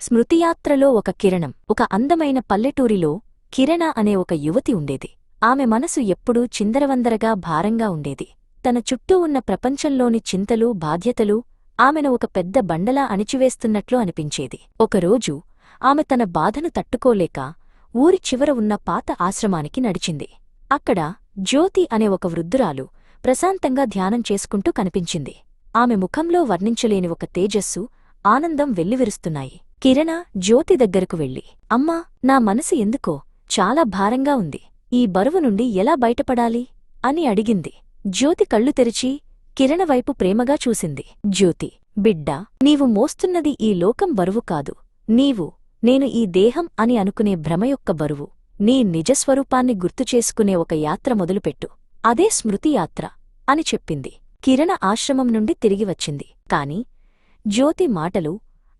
స్మృతియాత్రలో ఒక కిరణం ఒక అందమైన పల్లెటూరిలో కిరణ అనే ఒక యువతి ఉండేది. ఆమె మనసు ఎప్పుడూ చిందరవందరగా భారంగా ఉండేది. తన చుట్టూ ఉన్న ప్రపంచంలోని చింతలు బాధ్యతలు ఆమెను ఒక పెద్ద బండలా అణిచివేస్తున్నట్లు అనిపించేది. ఒకరోజు ఆమె తన బాధను తట్టుకోలేక ఊరి చివర ఉన్న పాత ఆశ్రమానికి నడిచింది. అక్కడ జ్యోతి అనే ఒక వృద్ధురాలు ప్రశాంతంగా ధ్యానం చేసుకుంటూ కనిపించింది. ఆమె ముఖంలో వర్ణించలేని ఒక తేజస్సు ఆనందం వెల్లివిరుస్తున్నాయి. కిరణ జ్యోతి దగ్గరకు వెళ్ళి అమ్మా నా మనసు ఎందుకో? చాలా భారంగా ఉంది. ఈ బరువు నుండి ఎలా బయటపడాలి? అని అడిగింది. జ్యోతి కళ్ళు తెరిచి కిరణ వైపు ప్రేమగా చూసింది. జ్యోతి బిడ్డా నీవు మోస్తున్నది ఈ లోకం బరువు కాదు. నీవు నేను ఈ దేహం అని అనుకునే భ్రమ యొక్క బరువు. నీ నిజస్వరూపాన్ని గుర్తుచేసుకునే ఒక యాత్ర మొదలుపెట్టు. అదే స్మృతి యాత్ర అని చెప్పింది. కిరణ ఆశ్రమం నుండి తిరిగి వచ్చింది. కాని జ్యోతి మాటలు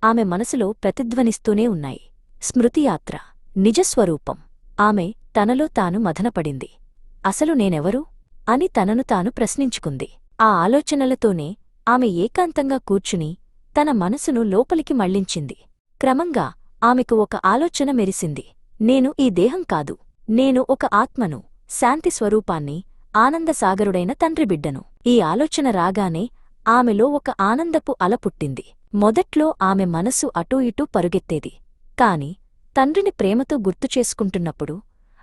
ఆమె మనసులో ప్రతిధ్వనిస్తూనే ఉన్నాయి. స్మృతియాత్ర నిజస్వరూపం. ఆమె తనలో తాను మదనపడింది అసలు నేనెవరు? అని తనను తాను ప్రశ్నించుకుంది. ఆ ఆలోచనలతోనే ఆమె ఏకాంతంగా కూర్చుని తన మనసును లోపలికి మళ్ళించింది క్రమంగా ఆమెకు ఒక ఆలోచన మెరిసింది. నేను ఈ దేహం కాదు. నేను ఒక ఆత్మను శాంతి స్వరూపాన్ని ఆనందసాగరుడైన తండ్రిబిడ్డను ఈ ఆలోచన రాగానే ఆమెలో ఒక ఆనందపు అల పుట్టింది. మొదట్లో ఆమె మనసు అటూ ఇటూ పరుగెత్తేది. కాని తండ్రిని ప్రేమతో గుర్తుచేసుకుంటున్నప్పుడు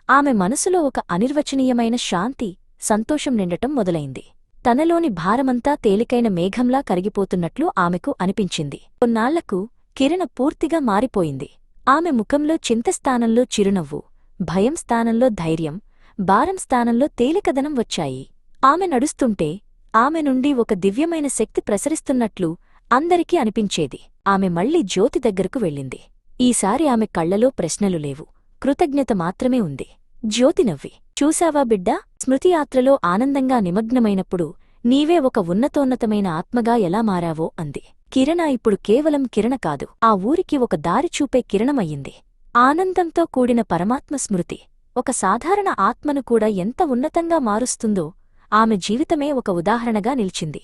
ఆమె మనసులో ఒక అనిర్వచనీయమైన శాంతి సంతోషం నిండటం మొదలైంది. తనలోని భారమంతా తేలికైన మేఘంలా కరిగిపోతున్నట్లు ఆమెకు అనిపించింది. కొన్నాళ్ళకు కిరణ పూర్తిగా మారిపోయింది. ఆమె ముఖంలో చింతస్థానంలో చిరునవ్వు భయం స్థానంలో ధైర్యం భారం స్థానంలో తేలికదనం వచ్చాయి. ఆమె నడుస్తుంటే ఆమె నుండి ఒక దివ్యమైన శక్తి ప్రసరిస్తున్నట్లు అందరికీ అనిపించేది. ఆమె మళ్ళీ జ్యోతి దగ్గరకు వెళ్ళింది. ఈసారి ఆమె కళ్ళలో ప్రశ్నలు లేవు. కృతజ్ఞత మాత్రమే ఉంది. జ్యోతి నవ్వి చూశావా బిడ్డా? స్మృతియాత్రలో ఆనందంగా నిమగ్నమైనప్పుడు నీవే ఒక ఉన్నతోన్నతమైన ఆత్మగా ఎలా మారావో అంది. కిరణ ఇప్పుడు కేవలం కిరణ కాదు. ఆ ఊరికి ఒక దారి చూపే కిరణమయ్యింది. ఆనందంతో కూడిన పరమాత్మ స్మృతి. ఒక సాధారణ ఆత్మను కూడా ఎంత ఉన్నతంగా మారుస్తుందో ఆమె జీవితమే ఒక ఉదాహరణగా నిలిచింది.